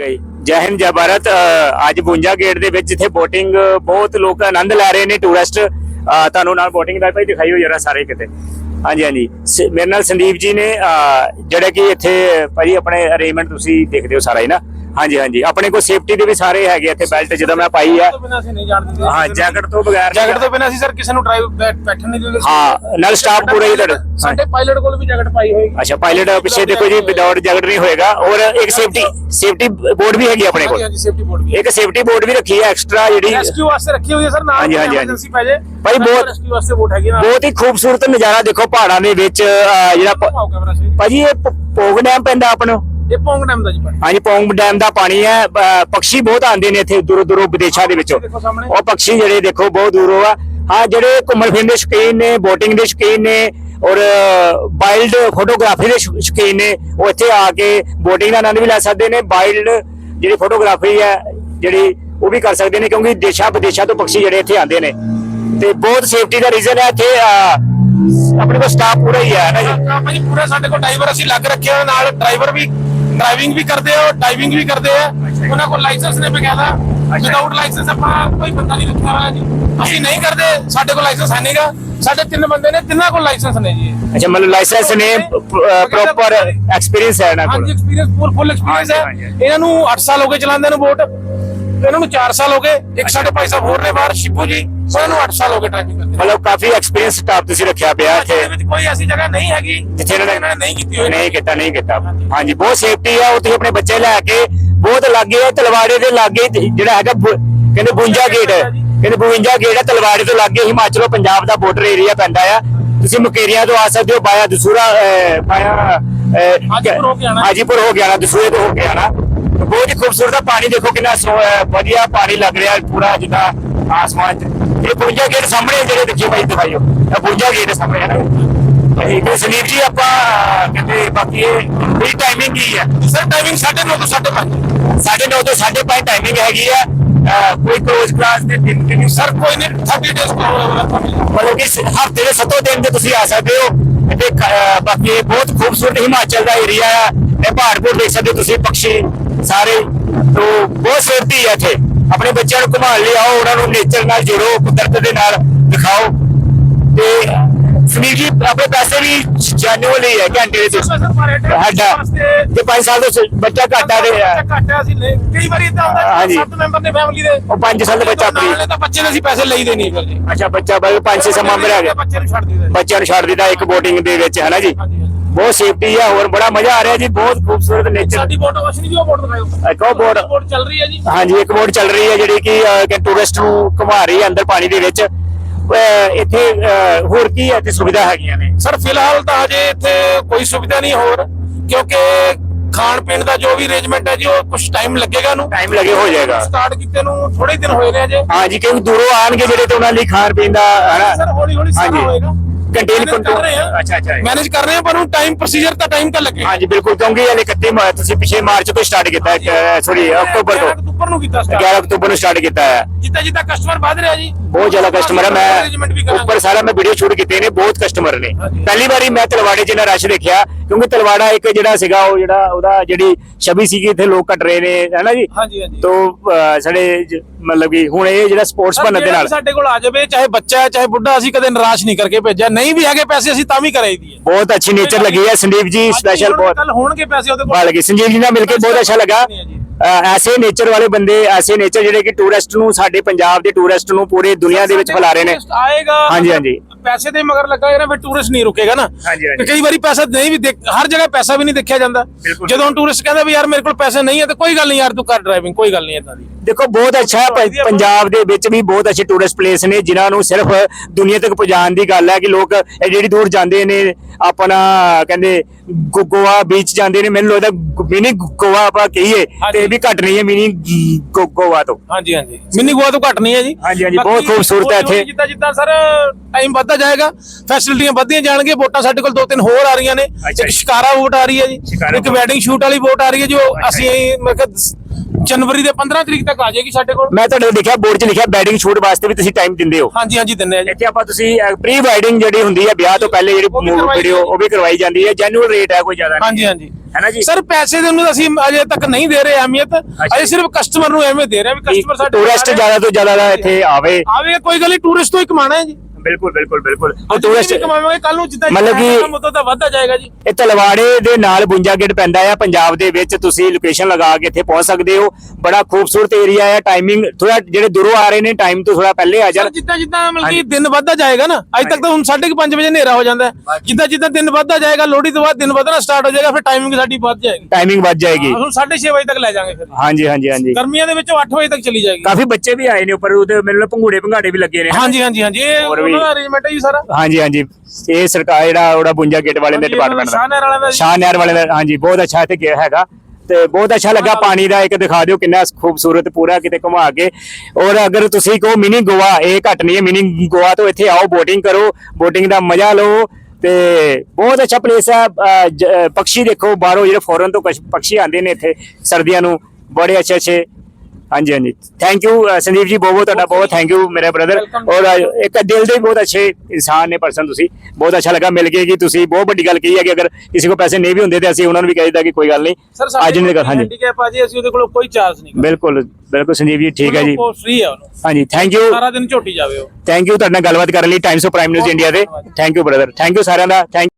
ਠੀਕ ਹੈ ਜੀ ਜੈ ਹਿੰਦ, ਜੈ ਭਾਰਤ। ਅੱਜ 52 ਗੇਟ ਦੇ ਵਿੱਚ ਜਿੱਥੇ ਬੋਟਿੰਗ ਬਹੁਤ ਲੋਕ ਆਨੰਦ ਲੈ ਰਹੇ ਨੇ ਟੂਰਿਸਟ ਤੁਹਾਨੂੰ ਨਾਲ ਬੋਟਿੰਗ ਦਾ ਭਾਈ ਦਿਖਾਈਓ ਜਰਾ ਸਾਰੇ ਕਿਤੇ। ਹਾਂਜੀ ਹਾਂਜੀ। ਮੇਰੇ ਨਾਲ ਸੰਦੀਪ ਜੀ ਨੇ ਜਿਹੜੇ ਕਿ ਇੱਥੇ ਭਾਜੀ ਆਪਣੇ ਅਰੇਂਜਮੈਂਟ ਤੁਸੀਂ ਦੇਖਦੇ ਹੋ ਸਾਰਾ ਹੀ ਨਾ। ਹਾਂਜੀ ਹਾਂਜੀ। ਆਪਣੇ ਕੋਲ ਸੇਫਟੀ ਦੇ ਵੀ ਸਾਰੇ ਹੈਗੇ ਇੱਥੇ ਬੈਲਟ ਜਦੋਂ ਮੈਂ ਪਾਈ ਆ। ਤੋਂ ਬਿਨਾਂ ਅਸੀਂ ਨਹੀਂ ਜਾਣ ਦਿੰਦੇ ਹਾਂ ਜੈਕਟ ਤੋਂ ਬਗੈਰ ਜੈਕਟ ਤੋਂ ਬਿਨਾਂ ਅਸੀਂ ਸਰ ਕਿਸੇ ਨੂੰ ਡਰਾਈਵ ਬੈਠਣ ਨਹੀਂ ਦਿੰਦੇ। ਹਾਂ ਨਾਲ ਸਟਾਫ ਪੂਰਾ ਹੀ ਤੁਹਾਡਾ ਸਾਡੇ ਪਾਇਲਟ ਕੋਲ ਵੀ ਜੈਕਟ ਪਾਈ ਹੋਏਗੀ ਅੱਛਾ ਪਾਇਲਟ ਪਿੱਛੇ ਦੇਖੋ ਜੀ ਵਿਦਆਊਟ ਜੈਕਟ ਨਹੀਂ ਹੋਏਗਾ। ਔਰ ਇੱਕ ਸੇਫਟੀ ਸੇਫਟੀ ਬੋਰਡ ਵੀ ਹੈਗੀ ਆਪਣੇ ਕੋਲ। ਹਾਂਜੀ ਸੇਫਟੀ ਬੋਰਡ ਵੀ ਇੱਕ ਸੇਫਟੀ ਬੋਰਡ ਵੀ ਰੱਖੀ ਹੈ ਐਕਸਟਰਾ ਜਿਹੜੀ ਰੈਸਕਿਊ ਵਾਸਤੇ ਰੱਖੀ ਹੋਈ ਹੈ ਸਰ ਨਾਲ ਹਾਂਜੀ, ਹਾਂਜੀ। ਐਮਰਜੈਂਸੀ ਪੈ ਜੇ ਭਾਈ ਬਹੁਤ- ਰੈਸਕਿਊ ਵਾਸਤੇ ਬੋਟ ਹੈਗੀ ਨਾ ਬਹੁਤ ਹੀ ਖੂਬਸੂਰਤ ਨਜ਼ਾਰਾ ਦੇਖੋ ਪਹਾੜਾਂ ਦੇ ਵਿੱਚ ਜਿਹੜਾ ਭਾਜੀ ਇਹ ਪੋਗ ਡੈਮ ਪੈਂਦਾ ਆਪਾਂ ਨੂੰ। ਇਹ ਪੌਂਗ ਡੈਮ ਦਾ ਜੀ ਪਾਣੀ। ਹਾਂਜੀ ਪੋਂਗ ਡੈਮ ਦਾ ਪਾਣੀ ਹੈ। ਪੰਛੀ ਬਹੁਤ ਆਉਂਦੇ ਨੇ ਇੱਥੇ ਦੂਰੋਂ ਦੂਰੋਂ ਵਿਦੇਸ਼ਾਂ ਦੇ ਵਿੱਚੋਂ। ਉਹ ਪੰਛੀ ਜਿਹੜੇ ਦੇਖੋ ਬਹੁਤ ਦੂਰੋਂ ਆ। ਹਾਂ ਜਿਹੜੇ ਘੁੰਮਣ ਫਿਰਨ ਦੇ ਸ਼ੌਕੀਨ ਨੇ ਬੋਟਿੰਗ ਦੇ ਸ਼ੌਕੀਨ ਨੇ ਔਰ ਵਾਈਲਡ ਫੋਟੋਗ੍ਰਾਫੀ ਦੇ ਸ਼ੌਕੀਨ ਨੇ ਉਹ ਇੱਥੇ ਆ ਕੇ ਬੋਟਿੰਗ ਦਾ ਆਨੰਦ ਵੀ ਲੈ ਸਕਦੇ ਨੇ। ਵਾਈਲਡ ਜਿਹੜੀ ਫੋਟੋਗ੍ਰਾਫੀ ਹੈ ਜਿਹੜੀ ਉਹ ਵੀ ਕਰ ਸਕਦੇ ਨੇ ਕਿਉਂਕਿ ਦੇਸ਼ਾਂ ਵਿਦੇਸ਼ਾਂ ਤੋਂ ਪੰਛੀ ਜਿਹੜੇ ਇੱਥੇ ਆਉਂਦੇ ਨੇ। ਤੇ ਬਹੁਤ ਸੇਫਟੀ ਦਾ ਰੀਜ਼ਨ ਹੈ ਇੱਥੇ ਆਪਣੇ ਕੋਲ ਸਟਾਫ ਪੂਰਾ ਹੀ ਹੈ ਨਾ ਜੀ? ਪੂਰਾ ਸਾਡੇ ਕੋਲ ਡਰਾਈਵਰ ਅਸੀਂ ਲੱਗ ਰੱਖੇ ਹੋਏ ਨਾਲ। ਡਰਾਈਵਰ ਵੀ ਡਰਾਈਵਿੰਗ ਵੀ ਕਰਦੇ ਆ ਡਰਾਈਵਿੰਗ ਵੀ ਕਰਦੇ ਆ। ਉਹਨਾਂ ਕੋਲ ਲਾਇਸੈਂਸ ਨੇ ਬਕਾਇਦਾ। ਵਿਦਆਊਟ ਲਾਇਸੈਂਸ ਆਪਾਂ ਕੋਈ ਬੰਦਾ ਨਹੀਂ ਰੱਖਿਆ ਹੋਇਆ ਜੀ। ਅਸੀਂ ਨਹੀਂ ਕਰਦੇ ਸਾਡੇ ਕੋਲ ਲਾਇਸੈਂਸ ਹੈ ਨਹੀਂਗਾ ਸਾਡੇ ਤਿੰਨ ਬੰਦੇ ਨੇ ਤਿੰਨਾਂ ਕੋਲ ਲਾਇਸੈਂਸ ਨੇ ਜੀ। ਅੱਛਾ ਮਤਲਬ ਲਾਇਸੈਂਸ ਨੇ ਪ੍ਰੋਪਰ ਐਕਸਪੀਰੀਅੰਸ ਹੈ ਨਾ ਕੋਲ। ਹਾਂਜੀ ਐਕਸਪੀਰੀਅੰਸ ਫੁੱਲ ਫੁੱਲ ਐਕਸਪੀਰੀਅੰਸ ਹੈ। ਇਹਨਾਂ ਨੂੰ 8 ਸਾਲ ਹੋ ਗਏ ਚਲਾਉਂਦੇ ਨੂੰ ਬੋਟ ਇਹਨਾਂ ਨੂੰ 4 ਸਾਲ ਹੋ ਗਏ। ਇੱਕ ਸਾਡੇ ਭਾਈ ਸਾਹਿਬ ਹੋਰ ਨੇ ਬਾਹਰ ਸ਼ਿਪੂ ਜੀ। ਉਹਨਾਂ ਨੂੰ 8 ਸਾਲ ਹੋ ਗਏ ਡਰਾਈਵਿੰਗ ਕਰਦੇ ਮਤਲਬ ਕਾਫੀ ਐਕਸਪੀਰੀਅੰਸ ਸਟਾਫ ਤੁਸੀਂ ਰੱਖਿਆ ਪਿਆ ਇੱਥੇ। ਇਹਦੇ ਵਿੱਚ ਕੋਈ ਐਸੀ ਜਗ੍ਹਾ ਨਹੀਂ ਹੈਗੀ ਜਿੱਥੇ ਇਹਨਾਂ ਨੇ ਇਹਨਾਂ ਨੇ ਨਹੀਂ ਕੀਤੀ ਹੋਈ। ਨਹੀਂ ਕੀਤਾ ਨਹੀਂ ਕੀਤਾ। ਹਾਂਜੀ। ਬਹੁਤ ਸੇਫਟੀ ਆ ਉਹ ਤੁਸੀਂ ਆਪਣੇ ਬੱਚੇ ਲੈ ਕੇ ਬਹੁਤ ਲੱਗੇ ਆ ਤਲਵਾੜੇ ਦੇ ਲਾਗੇ ਜਿਹੜਾ ਹੈਗਾ ਕਹਿੰਦੇ 52 ਗੇਟ ਕਹਿੰਦੇ 52 ਗੇਟ ਹੈ ਤਲਵਾੜੇ ਤੋਂ ਲਾਗੇ ਹਿਮਾਚਲ ਪੰਜਾਬ ਦਾ ਬਾਰਡਰ ਏਰੀਆ ਪੈਂਦਾ ਆ। ਤੁਸੀਂ ਮੁਕੇਰੀਆਂ ਤੋਂ ਆ ਸਕਦੇ ਹੋ ਬਾਇਆ ਦਸੂਰਾ ਬਾਇਆ ਹਾਜੀਪੁਰ ਹੋ ਗਿਆ ਨਾ ਦਸੂਰੇ ਤੋਂ ਹੋ ਕੇ ਆਣਾ ਬਹੁਤ ਹੀ ਖੂਬਸੂਰਤ ਪਾਣੀ ਦੇਖੋ ਕਿੰਨਾ ਵਧੀਆ ਪਾਣੀ ਲੱਗ ਰਿਹਾ ਪੂਰਾ ਜਿੱਦਾਂ ਆਸਮਾਨ 'ਚ। ਇਹ 52 ਗੇਟ ਸਾਹਮਣੇ ਜਿਹੜੇ ਦੇਖਿਓ ਭਾਈ ਦਿਖਾਈਓ ਇਹ 52 ਗੇਟ ਸਾਹਮਣੇ ਹੈ ਨਾ। ਠੀਕ ਜੀ, ਆਪਾਂ ਕਹਿੰਦੇ ਬਾਕੀ ਇਹ ਇਹ ਟਾਈਮਿੰਗ ਕੀ ਹੈ? ਸਰ ਟਾਈਮਿੰਗ 9:30 ਤੋਂ 5:30 ਸਾਢੇ ਨੌ ਤੋਂ 5:30 ਟਾਈਮਿੰਗ ਹੈਗੀ ਆ ਕੋਈ ਕਲੋਜ਼ ਕਲਾਸ ਦੇ ਦਿਨ ਤੇ ਨਹੀਂ। ਸਰ, ਕੋਈ ਨਹੀਂ 30 ਡੇਸ ਕੋਲ ਮਤਲਬ ਕਿ ਹਫ਼ਤੇ ਦੇ ਸੱਤੋਂ ਦਿਨ ਤੇ ਤੁਸੀਂ ਆ ਸਕਦੇ ਹੋ ਤੇ ਬਾਕੀ ਇਹ ਬਹੁਤ ਖੂਬਸੂਰਤ ਹਿਮਾਚਲ ਦਾ ਏਰੀਆ ਆ ਇਹ ਪਹਾੜਪੁਰ ਦੇਖ ਸਕਦੇ ਹੋ ਤੁਸੀਂ ਪੰਛੀ ਸਾਰੇ। ਤੋਂ, ਬਹੁਤ ਸੇਫਟੀ ਹੈ ਇੱਥੇ। ਆਪਣੇ ਬੱਚਿਆਂ ਨੂੰ ਘੁਮਾਉਣ ਲਈ ਆਓ ਉਹਨਾਂ ਨੂੰ ਨੇਚਰ ਨਾਲ ਜੋੜੋ ਕੁਦਰਤ ਦੇ ਨਾਲ ਦਿਖਾਓ। ਤੇ ਸੁਨੀਲ ਜੀ ਆਪਣੇ ਪੈਸੇ ਵੀ ਜੈਨੂਅਲੀ ਹੈ ਘੰਟੇ ਦੇ ਸਾਡਾ। ਜੇ 5 ਸਾਲ ਸ- ਬੱਚਾ ਘਾਟਾ ਦੇ ਘੱਟ ਲੈ- ਕਈ ਵਾਰੀ ਇਦਾਂ ਹੁੰਦਾ। ਸੱਤ ਮੈਂਬਰ ਨੇ ਫੈਮਿਲੀ ਦੇ। ਉਹ 5 ਸਾਲ ਦਾ ਬੱਚਾ ਆਪਣੀ। ਤਾਂ ਬੱਚੇ ਦੇ ਅਸੀਂ ਪੈਸੇ ਲਈ ਦੇ ਨਹੀਂ ਫਿਰ। ਜੀ ਅੱਛਾ ਬੱਚਾ ਬਲ 5-6 ਸਮਾਂ ਮੇਰਾ ਗਿਆ। ਬੱਚੇ ਨੂੰ ਛੱਡ ਜੀ। ਬੱਚਿਆਂ ਨੂੰ ਛੱਡ ਦਿੱਤਾ ਇੱਕ ਬੋਟਿੰਗ ਦੇ ਵਿੱਚ ਹੈ ਨਾ ਜੀ ਬਹੁਤ ਸੇਫਟੀ ਆ ਹੋਰ ਬੜਾ ਮਜ਼ਾ ਆ ਰਿਹਾ ਜੀ ਬਹੁਤ ਖੂਬਸੂਰਤ ਨੇਚਰ ਸਾਡੀ ਬੋਟ ਵਸ਼ ਨਹੀਂ ਜੋ ਬੋਟ ਦਿਖਾਓ। ਇੱਕ ਉਹ ਬੋਟ ਬੋਟ ਚੱਲ ਰਹੀ ਹੈ ਜੀ। ਹਾਂਜੀ ਇੱਕ ਬੋਟ ਚੱਲ ਰਹੀ ਹੈ ਜਿਹੜੀ ਕਿ ਕਿ ਟੂਰਿਸਟ ਨੂੰ ਘੁਮਾ ਰਹੀ ਹੈ ਅੰਦਰ ਪਾਣੀ ਦੇ ਵਿੱਚ। ਇੱਥੇ ਹੋਰ ਕੀ ਹੈ ਇੱਥੇ ਸੁਵਿਧਾ ਹੈਗੀਆਂ ਨੇ? ਸਰ ਫਿਲਹਾਲ ਤਾਂ ਹਜੇ ਇੱਥੇ ਕੋਈ ਸੁਵਿਧਾ ਨਹੀਂ ਹੋਰ ਕਿਉਂਕਿ ਖਾਣ ਪੀਣ ਦਾ ਜੋ ਵੀ ਅਰੇਂਜਮੈਂਟ ਹੈ ਜੀ ਉਹ ਕੁਝ ਟਾਈਮ ਲੱਗੇਗਾ ਨੂੰ। ਟਾਈਮ ਲੱਗੇ ਹੋ ਜਾਏਗਾ। ਸਟਾਰਟ ਕੀਤੇ ਨੂੰ ਥੋੜੇ ਦਿਨ ਹੋਏ ਨੇ ਅਜੇ ਹਾਂਜੀ ਕਿਉਂਕਿ ਦੂਰੋਂ ਆਣਗੇ ਜਿਹੜੇ ਤੇ ਉਹਨਾਂ ਲਈ ਖਾਣ ਪੀਣ ਦਾ ਹੈ ਸਰ ਹੌਲੀ ਹੌਲੀ ਸਾਰਾ। ਹੋਏਗਾ। Contain control. ਅੱਛਾ ਅੱਛਾ। ਮੈਨੇਜ ਕਰ ਰਹੇ ਹਾਂ ਪਰ ਉਹ ਟਾਈਮ ਪ੍ਰੋਸੀਜਰ ਤਾਂ ਟਾਈਮ ਤਾਂ ਲੱਗੇ। ਹਾਂਜੀ ਬਿਲਕੁਲ ਕਿਉਂਕਿ ਇਹ 31 ਮਾਰਚ ਤੁਸੀਂ ਪਿਛੇ ਮਾਰਚ ਤੋਂ ਸਟਾਰਟ ਕੀਤਾ ਸੌਰੀ ਅਕਤੂਬਰ ਤੋਂ। ਅਕਤੂਬਰ ਨੂੰ ਕੀਤਾ ਸਟਾਰਟ 11 ਅਕਤੂਬਰ ਨੂੰ ਸਟਾਰਟ ਕੀਤਾ ਹੈ। ਜਿੱਦਾਂ ਜਿੱਦਾਂ ਕਸਟਮਰ ਵੱਧ ਰਿਹਾ ਜੀ ਬਹੁਤ ਜ਼ਿਆਦਾ ਕਸਟਮਰ ਹੈ। ਮੈਂ। ਉੱਪਰ ਸਾਰਾ ਮੈਂ ਵੀਡੀਓ ਸ਼ੂਟ ਕੀਤੇ ਨੇ ਬਹੁਤ ਕਸਟਮਰ ਨੇ। ਪਹਿਲੀ ਵਾਰੀ ਮੈਂ ਤਲਵਾੜੇ 'ਚ ਰਸ਼ ਦੇਖਿਆ ਕਿਉਂਕਿ ਤਲਵਾੜਾ ਇੱਕ ਜਿਹੜਾ ਸੀਗਾ ਉਹ ਜਿਹੜਾ ਉਹਦਾ ਜਿਹੜੀ ਛਵੀ ਸੀਗੀ ਇੱਥੇ ਲੋਕ ਘਟ ਰਹੇ ਨੇ ਹੈਨਾ ਜੀ? ਹਾਂਜੀ ਹਾਂਜੀ। ਤੋਂ ਅਹ, ਸਾਡੇ ਮਤਲਬ ਕਿ ਹੁਣ ਇਹ ਜਿਹੜਾ ਸਪੋਰਟਸ ਬਣਨ ਦੇ ਨਾਲ। ਸਾਡੇ ਕੋਲ ਆ ਜਾਵੇ ਚਾਹੇ ਬੱਚਾ ਹੈ ਚਾਹੇ ਬੁੱਢਾ ਅਸੀਂ ਕਦੇ ਨਿਰਾਸ਼ ਨਹੀਂ ਕਰਕੇ ਭੇਜਿਆ। ਨਹੀਂ ਵੀ ਹੈਗੇ ਪੈਸੇ ਅਸੀਂ ਤਾਂ ਵੀ ਕਰਾਈ ਦੀ ਬਹੁਤ ਅੱਛੀ ਨੇਚਰ ਲੱਗੀ ਹੈ। ਸੰਦੀਪ ਜੀ ਸਪੈਸ਼ਲ ਬਹੁਤ ਕੱਲ ਹੋਣਗੇ ਪੈਸੇ ਉਹਦੇ ভাল ਲੱਗੀ ਸੰਜੀਵ ਜੀ ਨਾਲ ਮਿਲ ਕੇ ਬਹੁਤ ਅੱਛਾ ਲੱਗਾ। ਐਸੇ ਨੇਚਰ ਵਾਲੇ ਬੰਦੇ ਐਸੇ ਨੇਚਰ ਜਿਹੜੇ ਕਿ ਟੂਰਿਸਟ ਨੂੰ ਸਾਡੇ ਪੰਜਾਬ ਦੇ ਟੂਰਿਸਟ ਨੂੰ ਪੂਰੀ ਦੁਨੀਆ ਦੇ ਵਿੱਚ ਫੈਲਾ ਰਹੇ ਨੇ। ਆਏਗਾ ਹਾਂਜੀ, ਹਾਂਜੀ। ਪੈਸੇ ਦੇ ਮਗਰ ਲੱਗਾ ਨਾ ਫਿਰ ਟੂਰਿਸਟ ਨਹੀਂ ਰੁਕੇਗਾ ਨਾ। ਕਈ ਵਾਰੀ ਪੈਸਾ ਨਹੀਂ ਵੀ ਹਰ ਜਗ੍ਹਾ ਪੈਸਾ ਵੀ ਨਹੀਂ ਦੇਖਿਆ ਜਾਂਦਾ। ਜਦੋਂ ਟੂਰਿਸਟ ਕਹਿੰਦਾ ਵੀ ਯਾਰ ਮੇਰੇ ਕੋਲ ਪੈਸੇ ਨਹੀਂ ਹੈ ਤਾਂ ਕੋਈ ਗੱਲ ਨਹੀਂ ਯਾਰ ਤੂੰ ਕਰ ਡਰਾਈਵਿੰਗ ਕੋਈ ਗੱਲ ਨਹੀਂ ਇਦਾਂ ਦੀ। ਦੇਖੋ ਬਹੁਤ ਅੱਛਾ ਹੈ ਪੰਜਾਬ ਦੇ ਵਿੱਚ ਵੀ ਬਹੁਤ ਅੱਛੇ ਟੂਰਿਸਟ ਪਲੇਸ ਨੇ ਜਿਨ੍ਹਾਂ ਨੂੰ ਸਿਰਫ ਦੁਨੀਆ ਤੱਕ ਪਹੁੰਚਾਉਣ ਦੀ ਗੱਲ ਹੈ ਕਿ ਲੋਕ ਜਿਹੜੀ ਦੂਰ ਜਾਂਦੇ ਨੇ ਆਪਣਾ ਕਹਿੰਦੇ ਗੋਆ ਬੀਚ ਜਾਂਦੇ ਨੇ ਮੈਨੂੰ ਲੱਗਦਾ ਮਿਨੀ ਗੋਆ ਆਪਾਂ ਕਹੀਏ ਤੇ ਵੀ ਘੱਟ ਨਹੀਂ ਹੈ ਮਿਨੀ ਗੋਆ ਤੋਂ। ਹਾਂਜੀ ਹਾਂਜੀ। ਮਿੰਨੀ ਗੋਆ ਤੋਂ ਘੱਟ ਨਹੀਂ ਹੈ ਜੀ। ਹਾਂਜੀ, ਹਾਂਜੀ, ਬਹੁਤ ਖੂਬਸੂਰਤ ਹੈ ਇੱਥੇ। ਜਿੱਦਾਂ ਜਿੱਦਾਂ ਸਰ ਟਾਈਮ ਵੱਧਦਾ ਜਾਏਗਾ ਫੈਸਿਲਿਟੀਆਂ ਵੱਧਦੀਆਂ ਜਾਣਗੀਆਂ ਵੋਟਾਂ ਸਾਡੇ ਕੋਲ ਦੋ ਤਿੰਨ ਹੋਰ ਆ ਰਹੀਆਂ ਨੇ। ਇੱਕ। ਸ਼ਿਕਾਰਾ ਵੋਟ ਆ ਰਹੀ ਹੈ ਜੀ। ਇੱਕ। ਵੈਡਿੰਗ ਸ਼ੂਟ ਵਾਲੀ ਵੋਟ ਆ ਰਹੀ ਹੈ ਜੋ। ਅਸੀਂ ਮੈਂ ਕਿਹਾ ਜਨਵਰੀ ਦੇ 15 ਤਰੀਕ ਤੱਕ ਆ ਜਾਏਗੀ ਸਾਡੇ ਕੋਲ। ਮੈਂ ਤੁਹਾਡੇ ਦੇਖਿਆ ਬੋਰਡ 'ਚ ਲਿਖਿਆ ਬੈਡਿੰਗ ਸ਼ੂਟ ਵਾਸਤੇ ਵੀ ਤੁਸੀਂ ਟਾਈਮ ਦਿੰਦੇ ਹੋ। ਹਾਂਜੀ ਹਾਂਜੀ ਦਿੰਨੇ ਆ ਜੀ। ਇੱਥੇ ਆਪਾਂ ਤੁਸੀਂ ਪ੍ਰੀ ਵੈਡਿੰਗ ਜਿਹੜੀ ਹੁੰਦੀ ਹੈ ਵਿਆਹ ਤੋਂ ਪਹਿਲੇ ਜਿਹੜੀ ਵੀਡੀਓ ਉਹ ਵੀ ਕਰਵਾਈ ਜਾਂਦੀ ਹੈ ਜੈਨੂਅਲ ਰੇਟ ਹੈ ਕੋਈ ਜ਼ਿਆਦਾ ਨਹੀਂ। ਹਾਂਜੀ ਹਾਂਜੀ। ਹੈ ਨਾ ਜੀ? ਸਰ ਪੈਸੇ ਦੇ ਨੂੰ ਅਸੀਂ ਅਜੇ ਤੱਕ ਨਹੀਂ ਦੇ ਰਹੇ ਅਹਿਮੀਅਤ। ਅਜੇ ਸਿਰਫ ਕਸਟਮਰ ਨੂੰ ਐਵੇਂ ਦੇ ਰਹੇ ਹਾਂ ਵੀ ਕਸਟਮਰ ਸਾਡੇ ਟੂਰਿਸਟ ਜ਼ਿਆਦਾ ਤੋਂ ਜ਼ਿਆਦਾ ਇੱਥੇ ਆਵੇ। ਆਵੇ ਕੋਈ ਗੱਲ ਨਹੀਂ ਟੂਰਿਸਟ ਤੋਂ ਹੀ ਕਮਾਣਾ ਹੈ ਜੀ। ਬਿਲਕੁਲ ਬਿਲਕੁਲ ਬਿਲਕੁਲ। ਉਹ ਟੂਰਿਸਟ ਕਮਾਵਾਂਗੇ ਕੱਲ ਨੂੰ ਜਿੱਦਾਂ ਮਤਲਬ ਕਿ- ਮੁੱਦੋਂ ਤਾਂ ਵੱਧਦਾ ਜਾਏਗਾ ਜੀ। ਇਹ ਤਲਵਾੜੇ ਦੇ ਨਾਲ ਬੁੰਜਾ ਗੇਟ ਪੈਂਦਾ ਆ। ਪੰਜਾਬ ਦੇ ਵਿੱਚ ਤੁਸੀਂ ਲੋਕੇਸ਼ਨ ਲਗਾ ਕੇ ਇੱਥੇ ਪਹੁੰਚ ਸਕਦੇ ਹੋ। ਬੜਾ ਖੂਬਸੂਰਤ ਏਰੀਆ ਹੈ ਟਾਈਮਿੰਗ ਥੋੜਾ ਜਿਹੜੇ ਦੂਰੋਂ ਆ ਰਹੇ ਨੇ ਟਾਈਮ ਤੋਂ ਥੋੜਾ ਪਹਿਲੇ ਆ ਜਾਣ। ਜਿੱਦਾਂ ਜਿੱਦਾਂ ਮਤਲਬ ਕਿ ਦਿਨ ਵੱਧਦਾ ਜਾਏਗਾ ਨਾ ਅੱਜ ਤੱਕ ਤਾਂ ਹੁਣ 5:30 ਵਜੇ ਹਨੇਰਾ ਹੋ ਜਾਂਦਾ ਜਿੱਦਾਂ ਜਿੱਦਾਂ ਦਿਨ ਵੱਧਦਾ ਜਾਏਗਾ ਲੋਹੜੀ ਤੋਂ ਬਾਅਦ ਦਿਨ ਵਧਣਾ ਸਟਾਰਟ ਹੋ ਜਾਏਗਾ ਫਿਰ ਟਾਈਮਿੰਗ ਸਾਡੀ ਵੱਧ ਜਾਏਗੀ। ਟਾਈਮਿੰਗ ਵੱਧ ਜਾਏਗੀ। ਹੁਣ 6:30 ਵਜੇ ਤੱਕ ਲੈ ਜਾਾਂਗੇ ਫਿਰ। ਹਾਂਜੀ ਹਾਂਜੀ ਹਾਂਜੀ। ਗਰਮੀਆਂ ਦੇ ਵਿੱਚ ਉਹ 8 ਵਜੇ ਤੱਕ ਚਲੀ ਜਾਏਗੀ। ਕਾਫੀ ਬੱਚੇ ਵੀ ਆਏ ਨੇ ਉੱਪਰ ਉਹਦੇ ਮੇਰੇ ਨਾਲ ਭੰਗੂੜੇ ਭੰਗਾੜੇ ਵੀ ਲੱਗੇ ਨੇ। ਹਾਂਜੀ ਹਾਂਜੀ ਹਾਂਜੀ ਇਹ ਹੋਰ ਵੀ- ਉਹਨਾਂ ਦਾ ਅਰੇਂਜਮੈਂਟ ਹੈ ਜੀ ਸਾਰਾ? ਹਾਂਜੀ ਹਾਂਜੀ। ਇਹ ਸਰਕਾਰ ਜਿਹੜਾ ਉਹਦਾ ਬੁੰਜਾ ਗੇਟ ਵਾਲੇ ਦੇ ਡਿਪਾਰਟਮੈਂਟ ਦਾ ਸ਼ਾਹਨਰ ਵਾਲਿਆਂ ਦਾ ਜੀ। ਸ਼ਾਹ ਨਹਿਰ ਵਾਲੇ ਦਾ ਹਾਂਜੀ ਬਹੁਤ ਅੱਛਾ ਇੱਥੇ ਗਿਆ ਹੈਗਾ। ਤੇ ਬਹੁਤ ਅੱਛਾ ਲੱਗਾ ਪਾਣੀ ਦਾ ਇੱਕ ਦਿਖਾ ਦਿਓ ਕਿੰਨਾ ਖੂਬਸੂਰਤ ਪੂਰਾ ਕਿਤੇ ਘੁਮਾ ਕੇ। ਔਰ ਅਗਰ ਤੁਸੀਂ ਕਹੋ ਮਿਨੀ ਗੋਆ ਇਹ ਘੱਟ ਨਹੀਂ ਹੈ ਮਿਨੀ ਗੋਆ ਤੋਂ ਇੱਥੇ ਆਓ ਬੋਟਿੰਗ ਕਰੋ ਬੋਟਿੰਗ ਦਾ ਮਜ਼ਾ ਲਓ। ਤੇ ਬਹੁਤ ਅੱਛਾ ਪਲੇਸ ਹੈ। ਅਹ, ਜ- ਅਹ, ਪੰਛੀ ਦੇਖੋ ਬਾਹਰੋਂ ਜਿਹੜੇ ਫੋਰਨ ਤੋਂ ਕੁਛ ਪੰਛੀ ਆਉਂਦੇ ਨੇ ਇੱਥੇ ਸਰਦੀਆਂ ਨੂੰ ਬੜੇ ਅੱਛੇ ਅੱਛੇ ਹਾਂਜੀ ਹਾਂਜੀ। ਥੈਂਕ ਯੂ ਸੰਦੀਪ ਜੀ ਬਹੁਤ ਬਹੁਤ ਤੁਹਾਡਾ ਬਹੁਤ ਥੈਂਕ ਯੂ ਮੇਰੇ ਬ੍ਰਦਰ. ਔਰ ਇੱਕ ਦਿਲ ਦੇ ਬਹੁਤ ਅੱਛੇ ਇਨਸਾਨ ਨੇ ਪਰਸਨ ਤੁਸੀਂ। ਬਹੁਤ ਅੱਛਾ ਲੱਗਾ ਮਿਲ ਕੇ ਕਿ ਤੁਸੀਂ ਬਹੁਤ ਵੱਡੀ ਗੱਲ ਕਹੀ ਹੈ ਕਿ ਅਗਰ ਕਿਸੇ ਕੋਲ ਪੈਸੇ ਨਹੀਂ ਵੀ ਹੁੰਦੇ ਤੇ ਅਸੀਂ ਉਹਨਾਂ ਨੂੰ ਵੀ ਕਹਿ ਦਿੱਤਾ ਕਿ ਕੋਈ ਗੱਲ ਨਹੀਂ। ਅੱਜ ਨਹੀਂ ਕਰ ਹਾਂਜੀ। ਹੈਂਡੀਕੈਪ ਆ ਜੀ ਅਸੀਂ ਉਹਦੇ ਕੋਲੋਂ ਕੋਈ ਚਾਰਜ ਨਹੀਂ ਬਿਲਕੁਲ ਬਿਲਕੁਲ ਸੰਜੀਵ ਜੀ ਠੀਕ ਹੈ ਜੀ। ਫ੍ਰੀ ਹੈ ਉਹਨੂੰ। ਹਾਂਜੀ ਥੈਂਕ ਯੂ ਸਾਰਾ ਦਿਨ ਝੋਟੀ ਜਾਵੇ ਉਹ। ਥੈਂਕ ਯੂ ਤੁਹਾਡੇ ਨਾਲ ਗੱਲਬਾਤ ਕਰਨ ਲਈ times of prime news India ਦੇ। Thank you brother thank you ਸਾਰਿਆਂ ਦਾ। ਥੈਂਕ